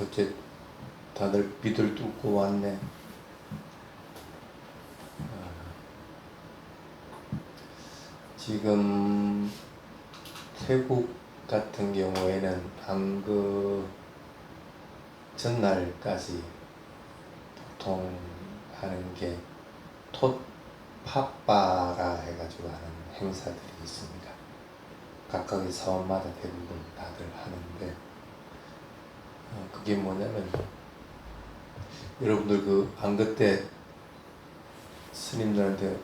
어째 다들 비들 뚫고 왔네. 지금 태국 같은 경우에는 한그 전날까지 보통 하는 게 톳파빠라 해가지고 하는 행사들이 있습니다. 각각의 사원마다 대부분 다들 하는데 어, 그게 뭐냐면 여러분들 그 안그 때 스님들한테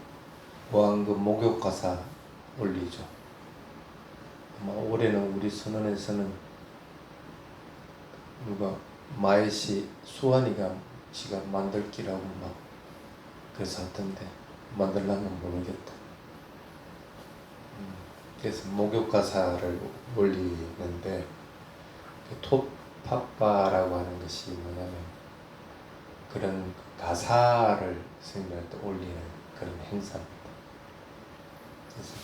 무한급 목욕 가사 올리죠. 아마 올해는 우리 선언에서는 누가 마에시 수환이가 지가 만들기라고 막 그래서 하던데 만들라면 모르겠다. 음, 그래서 목욕 가사를 올리는데 그톱 파빠라고 하는 것이 뭐냐면 그런 가사를 스님들한테 올리는 그런 행사입니다. 그래서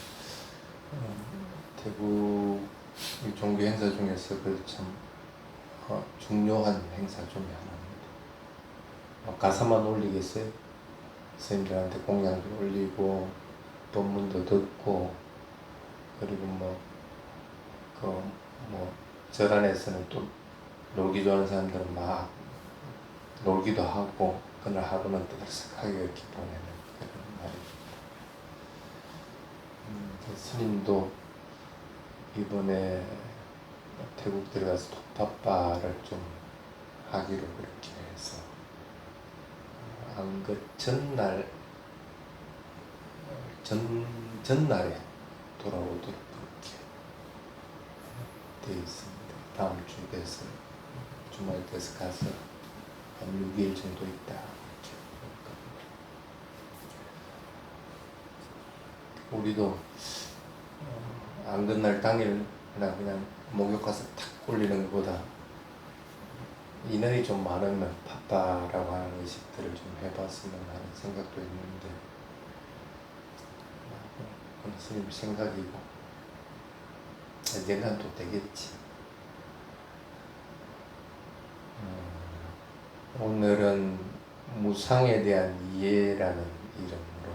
어, 이 종교 행사 중에서 그참 어, 중요한 행사 중에 하나입니다. 어, 가사만 올리겠어요? 스님들한테 공양도 올리고 법문도 듣고 그리고 뭐 그뭐 절 안에서는 또 놀기 좋아하는 사람들은 막 놀기도 하고 그날 하루는 뜨뜻하게 이렇게 보내는 그런 날입니다. 음, 그 스님도 이번에 태국 들어가서 톱밥바를 좀 하기로 그렇게 해서 안 그 전날 전 전날에 돌아오도록 그렇게 되어 있습니다. 다음 주 돼서 돼서 가서 한 6일 정도 있다. 우리도 어, 안 끝날 당일 나 그냥 목욕 가서 탁 올리는 것보다 인원이 좀 많으면 바빠라고 하는 의식들을 좀 해봤으면 하는 생각도 있는데 어, 그건 스님 생각이고 언젠간 또 되겠지. 음, 오늘은 무상에 대한 이해라는 이름으로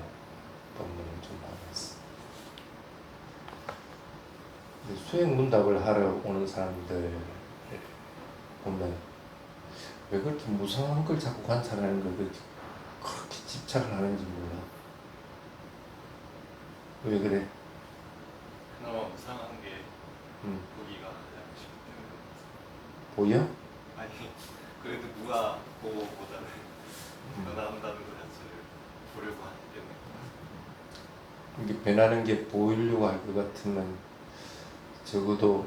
법문을 좀 하겠습니다. 수행 문답을 하러 오는 사람들 보면 왜 그렇게 무상한 걸 자꾸 관찰하는 걸 그렇게, 그렇게 집착을 하는지 몰라. 왜 그래? 그나마 무상한 게 음, 보기가 가장 쉽은 보여? 누가 보고보다는 음. 변화한다는 것 자체를 보려고 하기 때문에 이게 변하는 게 보이려고 할 것 같으면 적어도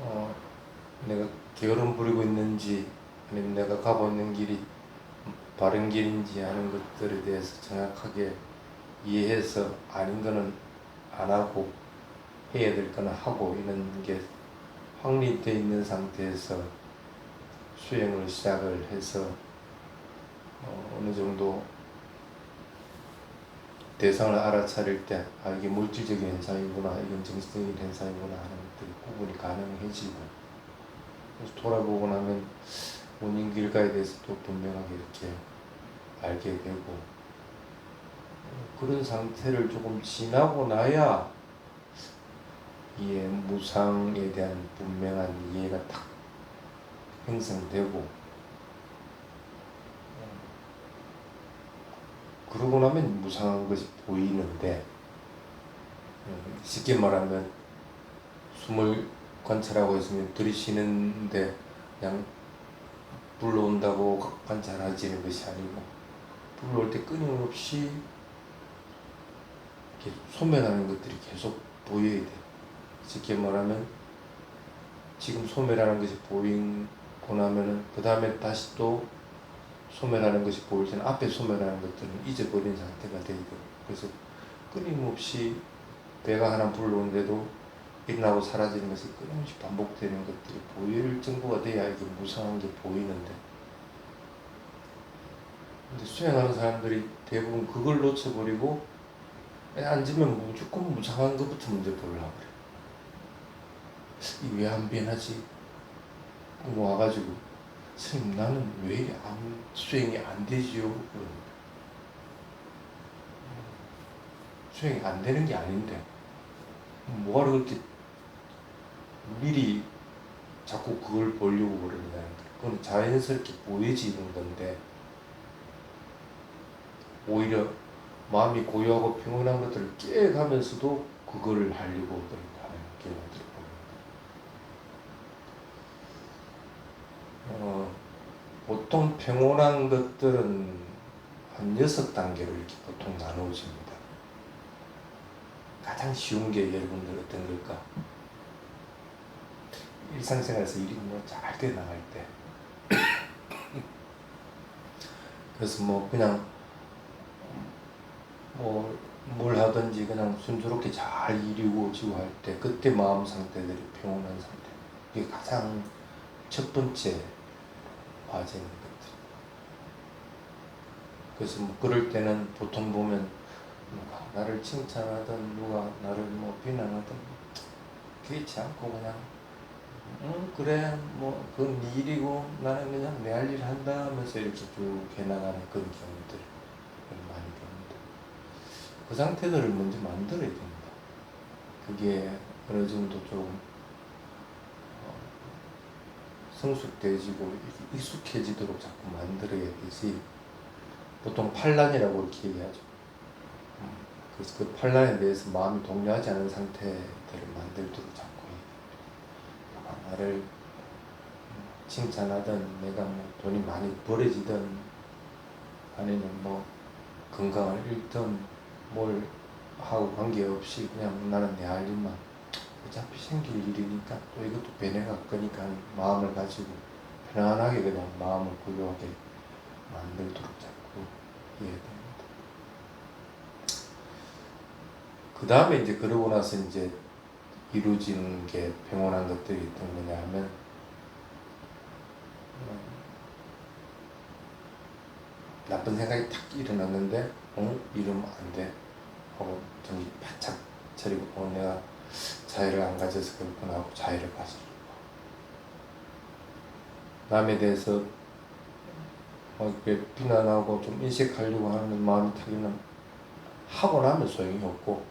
어, 내가 게으름 부리고 있는지 아니면 내가 가고 있는 길이 바른 길인지 하는 것들에 대해서 정확하게 이해해서 아닌 거는 안 하고 해야 될 거는 하고 이런 게 확립되어 있는 상태에서 수행을 시작을 해서 어, 어느 정도 대상을 알아차릴 때, 아, 이게 물질적인 현상이구나, 이건 정신적인 현상이구나 하는 것들이 구분이 가능해지고, 그래서 돌아보고 나면 원인 길가에 대해서 또 분명하게 이렇게 알게 되고, 그런 상태를 조금 지나고 나야 이해 무상에 대한 분명한 이해가 딱 형성되고, 그러고 나면 무상한 것이 보이는데 음, 쉽게 말하면 숨을 관찰하고 있으면 들이쉬는데 그냥 불러온다고 관찰하지는 것이 아니고 불러올 때 끊임없이 이렇게 소멸하는 것들이 계속 보여야 돼. 쉽게 말하면 지금 소멸하는 것이 보이고 나면은 그 다음에 다시 또 소멸하는 것이 보일 때는 앞에 소멸하는 것들은 잊어버린 상태가 되고 그래서 끊임없이 배가 하나 불러오는데도 일어나고 사라지는 것이 끊임없이 반복되는 것들이 보일 정도가 돼야 이게 무상한 게 보이는데. 근데 수행하는 사람들이 대부분 그걸 놓쳐버리고 앉으면 무조건 무상한 것부터 먼저 보려고 그래 이게 왜안 변하지? 와가지고 선생님 나는 왜 안, 수행이 안 되지요? 그러는데. 수행이 안 되는 게 아닌데. 뭐가 그렇게 미리 자꾸 그걸 보려고 그러냐. 그건 자연스럽게 보여지는 건데 오히려 마음이 고요하고 평온한 것들을 깨가면서도 그거를 하려고 하는 경우들을 봅니다. 어, 보통 평온한 것들은 한 여섯 단계로 이렇게 보통 나누어집니다. 가장 쉬운 게 여러분들 어떤 걸까? 일상생활에서 일이 뭐잘 돼 나갈 때. 그래서 뭐 그냥 뭐 뭘 하든지 그냥 순조롭게 잘 이루어지고 할 때 그때 마음 상태들이 평온한 상태. 이게 가장 첫 번째 과제인 것들. 그래서 뭐 그럴 때는 보통 보면 누가 나를 칭찬하든 누가 나를 뭐 비난하든 개의치 않고 그냥 응 그래 뭐 그건 네 일이고 나는 그냥 내 할 일 한다 하면서 이렇게 쭉 해나가는 그런 경우들 많이 됩니다. 그 상태들을 먼저 만들어야 됩니다. 그게 어느 정도 좀 어, 성숙돼지고 익숙해지도록 자꾸 만들어야 되지 보통 판란이라고 이렇게 얘기하죠. 음, 그래서 그 판란에 대해서 마음이 동요하지 않은 상태들을 만들도록 자꾸 나를 칭찬하든 내가 뭐 돈이 많이 벌어지든 아니면 뭐 건강을 잃든 뭘 하고 관계없이 그냥 나는 내 할 일만 어차피 생길 일이니까 또 이것도 배내갈 거니까 마음을 가지고 편안하게 그냥 마음을 고요하게 만들도록 자꾸 이해됩니다. 그 다음에 이제 그러고 나서 이제 이루어지는 게 평온한 것들이 어떤 거냐 하면 음, 나쁜 생각이 탁 일어났는데 어? 이러면 안 돼. 하고 정신 바짝 차리고 어, 내가 자유를 안 가져서 그렇구나 하고 자유를 가지고 남에 대해서 어, 비난하고 좀 인식하려고 하는 마음이 타기는 하고 나면 소용이 없고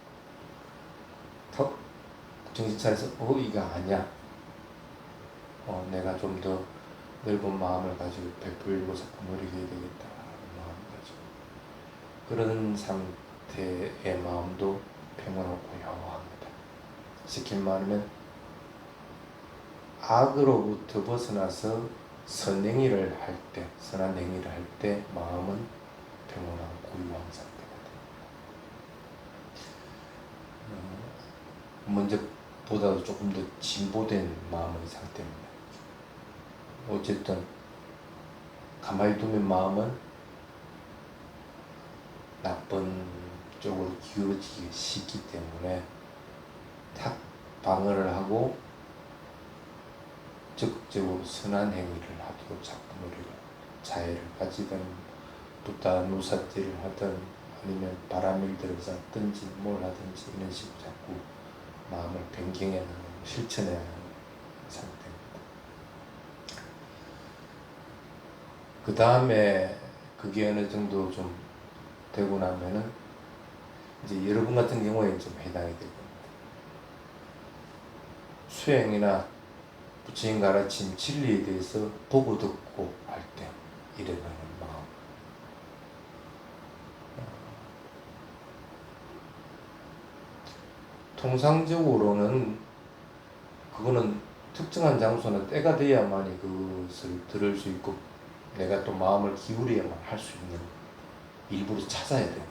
턱 정신 차려서 어 이거 아니야 어 내가 좀 더 넓은 마음을 가지고 베풀고서 버무리게 되겠다 하는 마음을 가지고 그런 상태의 마음도 평온하고 고요합니다. 시킨 말하면 악으로부터 벗어나서 선행위를 할 때, 선한 행위를 할 때 마음은 평온하고 고요한 상태가 됩니다. 어, 먼저보다도 조금 더 진보된 마음의 상태입니다. 어쨌든 가만히 두면 마음은 나쁜 쪽으로 기울어지기 쉽기 때문에 탁 방어를 하고 적극적으로 선한 행위를 하도록 자꾸 노력을 자해를 가지든 부다 누사질을 하든 아니면 바람을 들어서 하든지 뭘 하든지 이런 식으로 자꾸 마음을 변경해 나가고 실천해야 하는 상태입니다. 그 다음에 그게 어느 정도 좀 되고 나면은 이제 여러분 같은 경우에 좀 해당이 될 겁니다. 수행이나 부처님 가르친 진리에 대해서 보고 듣고 할 때 일어나는 마음. 통상적으로는 그거는 특정한 장소나 때가 돼야만이 그것을 들을 수 있고 내가 또 마음을 기울여야만 할 수 있는 일부러 찾아야 됩니다.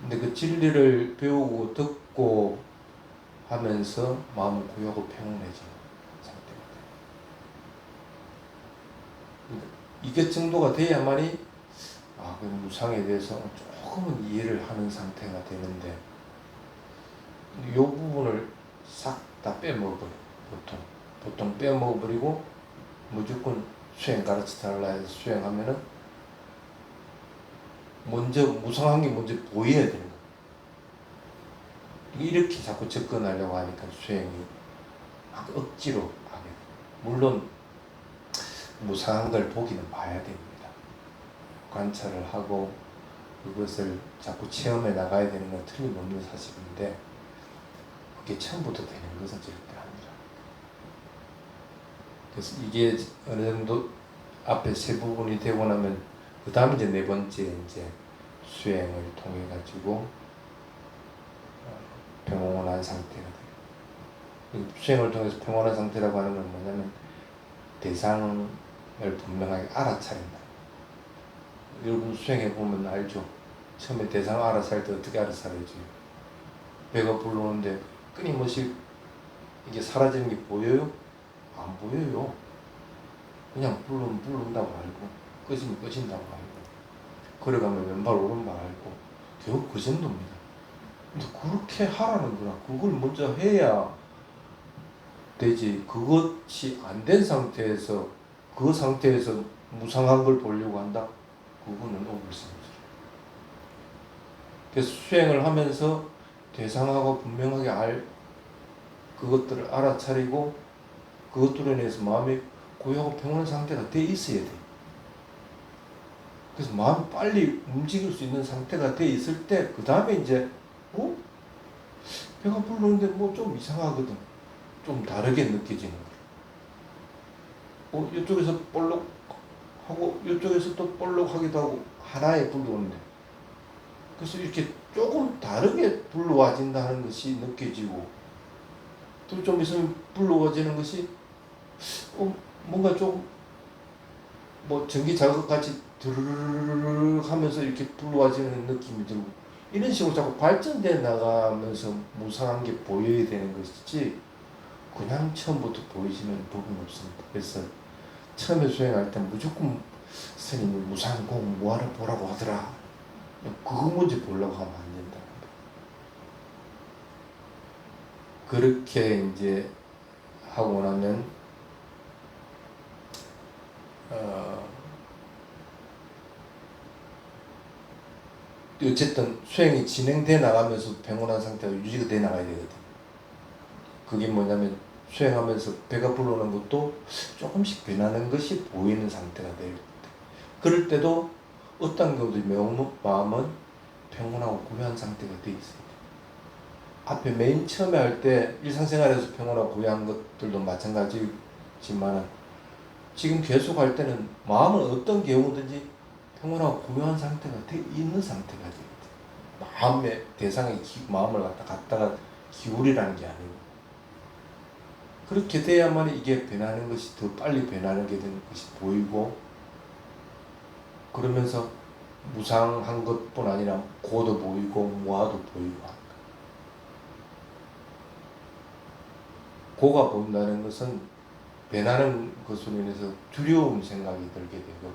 근데 그 진리를 배우고 듣고 하면서 마음은 고요하고 평온해지는 상태입니다. 그러니까 이게 정도가 돼야만이 아, 그 무상에 대해서 조금은 이해를 하는 상태가 되는데 이 부분을 싹 다 빼먹어요 보통 보통 빼먹어버리고 무조건 수행 가르쳐 달라 해서 수행하면은 먼저 무상한 게 먼저 보여야 거예요. 이렇게 자꾸 접근하려고 하니까 수행이 막 억지로 하게. 물론 무상한 걸 보기는 봐야 됩니다. 관찰을 하고 그것을 자꾸 체험해 나가야 되는 건 틀림없는 사실인데 그게 처음부터 되는 것은 절대 아니라. 그래서 이게 어느 정도 앞에 세 부분이 되고 나면 그 다음 이제 네 번째 이제 수행을 통해 가지고 어, 평온한 상태가 돼요. 이 수행을 통해서 평온한 상태라고 하는 건 뭐냐면 대상을 분명하게 알아차린다. 여러분 수행해 보면 알죠. 처음에 대상 알아차릴 때 어떻게 알아차리지? 배가 불러오는데 끊임없이 이게 사라지는 게 보여요? 안 보여요. 그냥 불르면 불른다고 알고 꺼지면 꺼진다고 알고 걸어가면 왼발 오른발 알고 겨우 그 정도입니다. 근데 그렇게 하라는 거라 그걸 먼저 해야 되지. 그것이 안 된 상태에서 그 상태에서 무상한 걸 보려고 한다? 그거는 오불성설 그래서 수행을 하면서 대상하고 분명하게 알 그것들을 알아차리고 그것들에 대해서 마음이 고요하고 평온한 상태가 돼 있어야 돼. 그래서 마음이 빨리 움직일 수 있는 상태가 돼 있을 때 그 다음에 이제 어 배가 부르는데 뭐 좀 이상하거든. 좀 다르게 느껴지는 거야. 어 이쪽에서 볼록 하고 이쪽에서 또 볼록하기도 하고 하나에 불러오는데 그래서 이렇게 조금 다르게 불러와진다는 것이 느껴지고 또 좀 있으면 불러와지는 것이 어, 뭔가 좀 뭐 전기 자극 같이 드르르르 하면서 이렇게 불러와지는 느낌이 들고 이런 식으로 자꾸 발전돼 나가면서 무상한 게 보여야 되는 것이지 그냥 처음부터 보이지는 부분 없습니다. 그래서 처음에 수행할 때 무조건 스님이 무상한 공 뭐하러 보라고 하더라. 그거 먼저 보려고 하면 안 된다. 그렇게 이제 하고 나면 어, 어쨌든 수행이 진행돼 나가면서 평온한 상태가 유지가 돼 나가야 되거든. 그게 뭐냐면 수행하면서 배가 불러오는 것도 조금씩 변하는 것이 보이는 상태가 될 때. 그럴 때도 어떤 경우도 매우 마음은 평온하고 고요한 상태가 돼 있어요. 앞에 맨 처음에 할 때 일상생활에서 평온하고 고요한 것들도 마찬가지지만 지금 계속 할 때는 마음은 어떤 경우든지 평온하고 고요한 상태가 돼 있는 상태가 되거든. 마음의 대상에 기, 마음을 갖다 갖다가 기울이라는 게 아니고 그렇게 돼야만 이게 변하는 것이 더 빨리 변하는 게 되는 것이 보이고 그러면서 무상한 것뿐 아니라 고도 보이고 무아도 보이고. 고가 보인다는 것은 변하는 것으로 인해서 두려움 생각이 들게 되고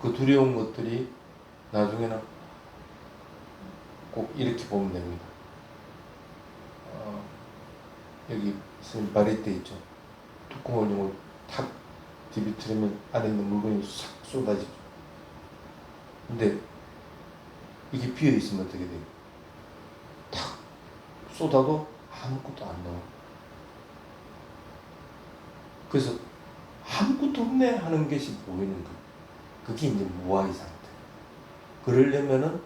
그 두려운 것들이 나중에는 꼭 이렇게 보면 됩니다. 어, 여기 스님 바리떼 있죠. 뚜껑을 열고 탁 디비트리면 안에 있는 물건이 싹 쏟아지죠. 근데 이게 비어 있으면 어떻게 돼요? 탁 쏟아도 아무것도 안 나와. 그래서 아무것도 없네 하는 것이 보이는 거. 그게 이제 무아의 상태. 그러려면은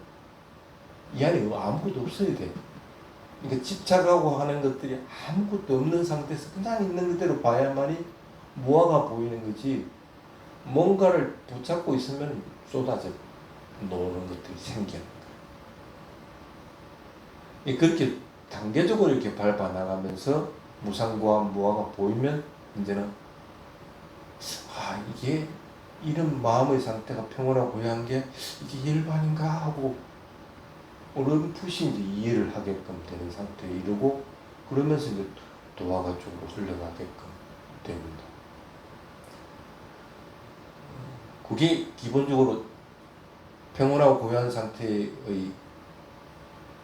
이 안에 아무것도 없어야 돼. 그러니까 집착하고 하는 것들이 아무것도 없는 상태에서 그냥 있는 그대로 봐야만이 무아가 보이는 거지. 뭔가를 붙잡고 있으면 쏟아져 노는 것들이 거야. 그렇게 단계적으로 이렇게 밟아 나가면서 무상과 무아가 보이면 이제는 아 이게 이런 마음의 상태가 평온하고 고요한 게 이게 일반인가 하고 어렴풋이 이제 이해를 하게끔 되는 상태에 이르고 그러면서 이제 도화가 쪽으로 흘러가게끔 됩니다. 그게 기본적으로 평온하고 고요한 상태의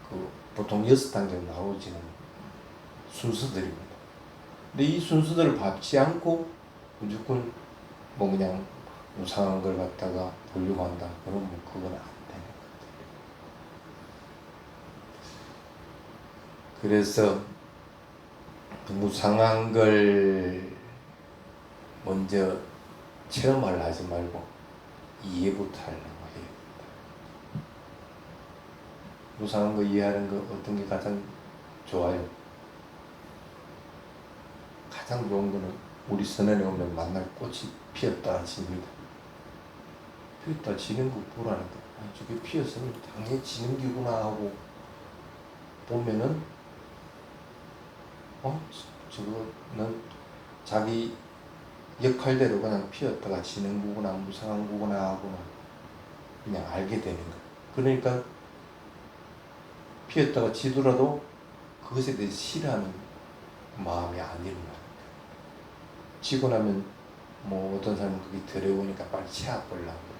그 보통 여섯 단계로 나오지는 순서들입니다. 근데 이 순서들을 밟지 않고 무조건 뭐 그냥 무상한 걸 갖다가 보려고 한다. 그러면 그건 안 되는 거죠. 그래서 그 무상한 걸 먼저 체험을 하지 말고 이해부터 하려고 해요. 무상한 거 이해하는 거 어떤 게 가장 좋아요? 가장 좋은 거는 우리 선언에 오면 만날 꽃이 피었다 집니다. 피었다 지는 거 보라는 거. 아, 저게 피었으면 당연히 지는 기구나 하고 보면은 어? 저거는 자기 역할대로 그냥 피었다가 지는 거구나 무상한 거구나 하고 그냥 알게 되는 거예요. 그러니까 피었다가 지더라도 그것에 대해 싫어하는 마음이 안 거예요. 지고 나면 뭐 어떤 사람은 그게 더러우니까 빨리 채워보려고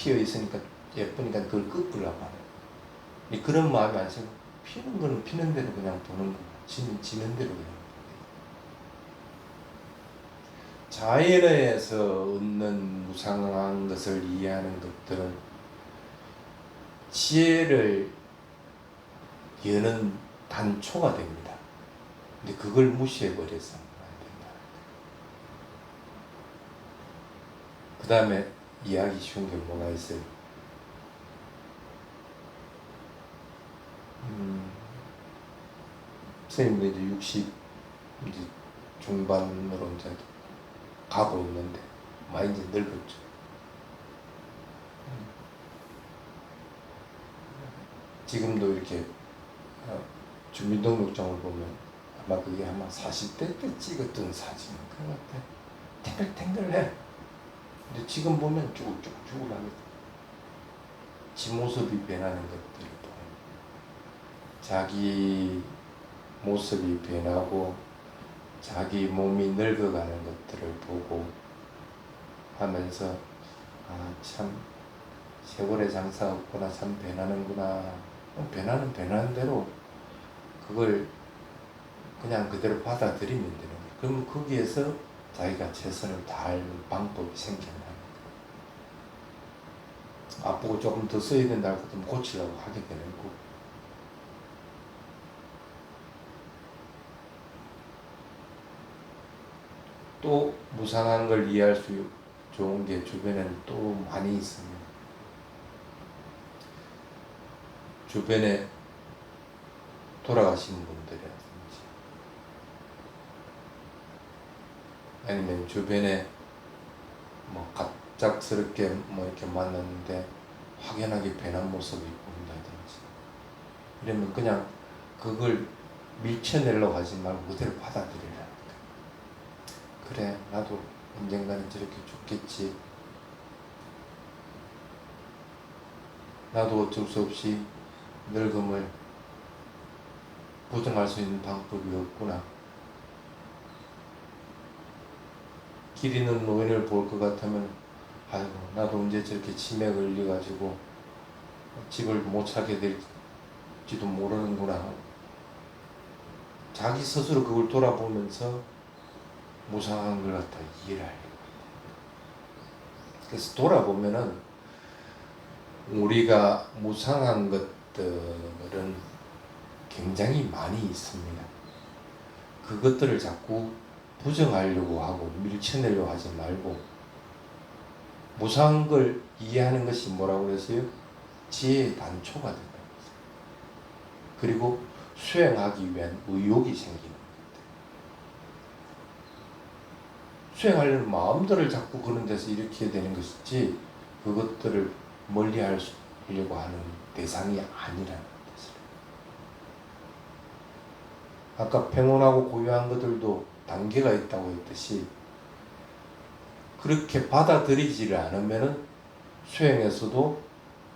피어 있으니까 예쁘니까 그걸 끄꾸려고 하는. 그런 마음이 안 생겨 피는 거는 피는 대로 그냥 도는 거고 지는 지는 대로 그냥. 자연에서 얻는 무상한 것을 이해하는 것들은 지혜를 여는 단초가 됩니다. 근데 그걸 무시해 버려서 안 된다. 그 다음에 이해하기 쉬운 게 뭐가 있어요? 음, 선생님도 이제 60 이제 중반으로 이제 가고 있는데 많이 이제 늙었죠. 음. 지금도 이렇게 어, 주민등록증을 보면 아마 그게 아마 40대 때 찍었던 사진인 것 같아. 탱글탱글해. 근데 지금 보면 쭈글쭈글쭈글하게 지 모습이 변하는 것들을 보면 자기 모습이 변하고 자기 몸이 늙어가는 것들을 보고 하면서 아 참 세월의 장사 없구나 참 변하는구나 어, 변하는 변하는 대로 그걸 그냥 그대로 받아들이면 되는 거예요. 그럼 거기에서 자기가 최선을 다할 방법이 거예요. 아프고 조금 더 써야 된다고 하면 고치려고 하게 되는 거고. 또 무상한 걸 이해할 수 좋은 게 주변에는 또 많이 있습니다. 주변에 돌아가신 분들이라든지 아니면 주변에 뭐 갑작스럽게 뭐 이렇게 만났는데 확연하게 변한 모습이 보인다든지 이러면 그냥 그걸 밀쳐내려고 하지 말고 그대로 받아들이라는 거예요. 그래 나도 언젠가는 저렇게 죽겠지 나도 어쩔 수 없이 늙음을 보정할 수 있는 방법이 없구나. 길 있는 노인을 볼 것 같으면 아이고 나도 언제 저렇게 치매 걸려가지고 집을 못 찾게 될지도 모르는구나. 자기 스스로 그걸 돌아보면서 무상한 걸 갖다 이해를 하려고. 그래서 돌아보면은 우리가 무상한 것들은 굉장히 많이 있습니다. 그것들을 자꾸 부정하려고 하고 밀쳐내려고 하지 말고 무상한 걸 이해하는 것이 뭐라고 그랬어요? 지혜의 단초가 된다. 그리고 수행하기 위한 의욕이 생기는 것. 수행하려는 마음들을 자꾸 그런 데서 일으켜야 되는 것이지 그것들을 멀리 하려고 하는 대상이 아니라는 뜻이에요. 아까 평온하고 고요한 것들도 단계가 있다고 했듯이 그렇게 받아들이지를 않으면은 수행에서도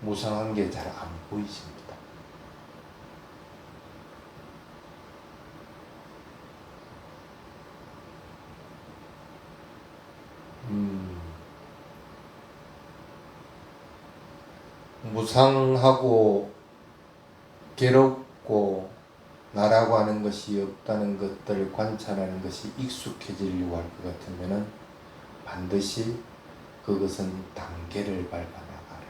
무상한 게 잘 안 보이십니다. 음, 무상하고 괴롭고 나라고 하는 것이 없다는 것들을 관찰하는 것이 익숙해지려고 할 것 같으면은 반드시 그것은 단계를 밟아 나가라.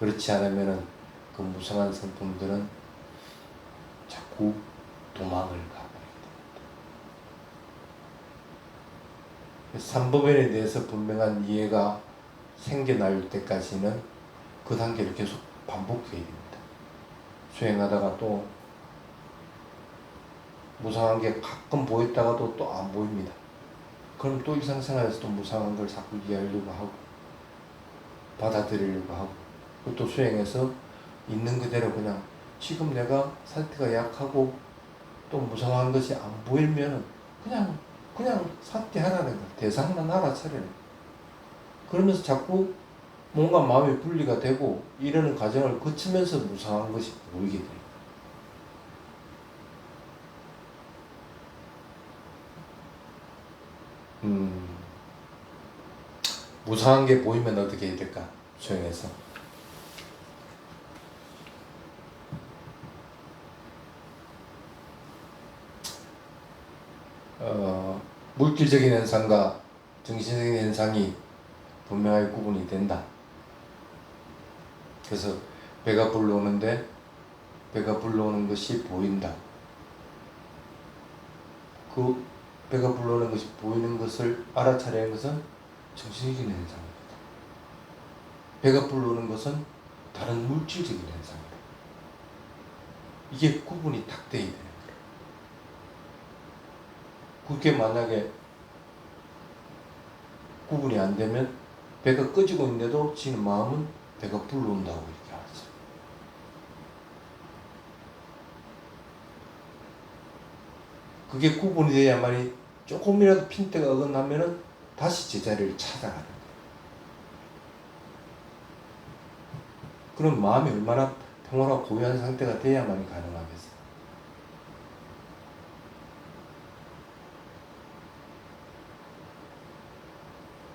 그렇지 않으면은 그 무상한 성품들은 자꾸 도망을 가버립니다. 삼법인에 대해서 분명한 이해가 생겨날 때까지는 그 단계를 계속 반복해야 됩니다. 수행하다가 또 무상한 게 가끔 보였다가도 또 안 보입니다. 그럼 또 일상생활에서 또 무상한 걸 자꾸 이해하려고 하고 받아들이려고 하고 또 수행해서 있는 그대로 그냥 지금 내가 상태가 약하고 또 무상한 것이 안 보이면 그냥 그냥 사퇴하라는 거 대상만 알아차리는 거. 그러면서 자꾸 뭔가 마음의 분리가 되고 이러는 과정을 거치면서 무상한 것이 보이게 돼요. 음, 무상한 게 보이면 어떻게 해야 될까? 수행해서. 어, 물질적인 현상과 정신적인 현상이 분명하게 구분이 된다. 그래서 배가 불러오는데 배가 불러오는 것이 보인다. 그 배가 불러오는 것이 보이는 것을 알아차리는 것은 정신적인 현상입니다. 배가 불러오는 것은 다른 물질적인 현상입니다. 이게 구분이 딱 되는 거예요. 그게 만약에 구분이 안 되면 배가 꺼지고 있는데도 지는 마음은 배가 불러온다고 이렇게 하죠. 그게 구분이 돼야만이 조금이라도 핀대가 어긋나면은 다시 제자리를 찾아가는 거예요. 그럼 마음이 얼마나 평화롭고 고요한 상태가 돼야만이 가능하겠어요.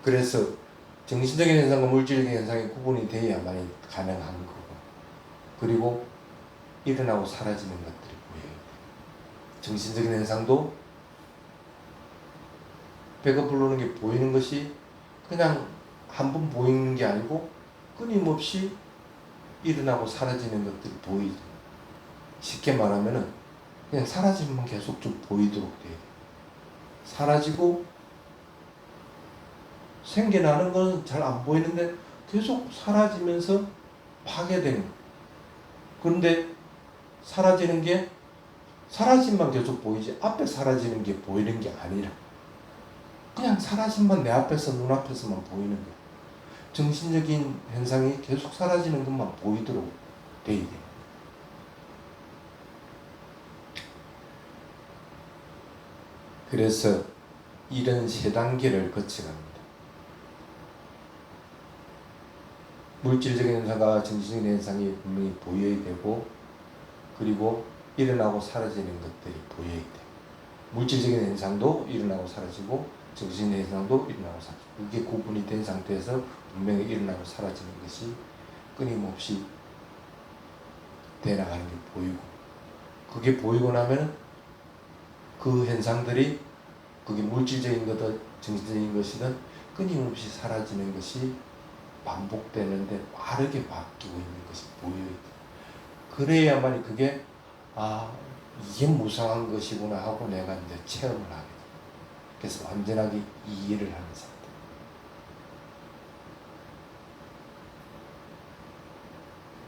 그래서 정신적인 현상과 물질적인 현상이 구분이 돼야만이 가능한 거고 그리고 일어나고 사라지는 것들이 보여요. 정신적인 현상도 배가 불러오는 게 보이는 것이 그냥 한 번 보이는 게 아니고 끊임없이 일어나고 사라지는 것들이 보이죠. 쉽게 말하면은 그냥 사라지면 계속 좀 보이도록 돼요. 사라지고 생겨나는 건잘안 보이는데 계속 사라지면서 파괴되는. 그런데 사라지는 게 사라짐만 계속 보이지 앞에 사라지는 게 보이는 게 아니라 그냥 사라짐만 내 앞에서 눈앞에서만 보이는 거예요. 정신적인 현상이 계속 사라지는 것만 보이도록 돼야 돼요. 그래서 이런 세 단계를 거쳐갑니다. 물질적인 현상과 정신적인 현상이 분명히 보여야 되고 그리고 일어나고 사라지는 것들이 보여야 돼요. 물질적인 현상도 일어나고 사라지고 정신의 현상도 일어나고 사라지고 그게 구분이 된 상태에서 분명히 일어나고 사라지는 것이 끊임없이 돼나가는 게 보이고 그게 보이고 나면 그 현상들이 그게 물질적인 거든 정신적인 것이든 끊임없이 사라지는 것이 반복되는데 빠르게 바뀌고 있는 것이 보여요. 그래야만 그게 아 이게 무상한 것이구나 하고 내가 이제 체험을 하게 돼. 그래서 완전하게 이해를 하는 상태.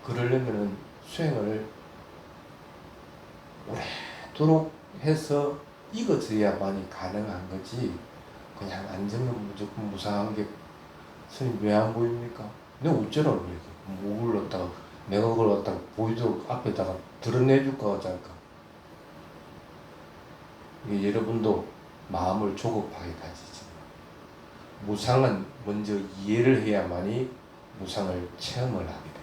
그러려면은 수행을 오래도록 해서 익어져야만이 가능한 거지. 그냥 앉으면 무조건 무상한 게 스님 왜 안 보입니까? 내가 어쩌라고 이렇게 목을 갖다가 내가 그걸 갖다가 보이도록 앞에다가 드러내줄까 어쩔까 이게 여러분도 마음을 조급하게 가지지 무상은 먼저 이해를 해야만이 무상을 체험을 하게 됩니다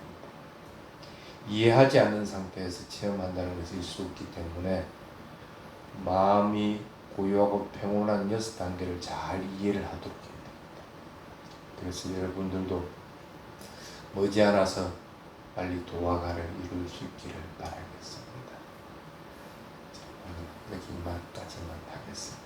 이해하지 않는 상태에서 체험한다는 것이 있을 수 없기 때문에 마음이 고요하고 평온한 여섯 단계를 잘 이해를 하도록. 그래서 여러분들도 머지않아서 빨리 도화가를 이룰 수 있기를 바라겠습니다. 자, 오늘 여기만까지만 하겠습니다.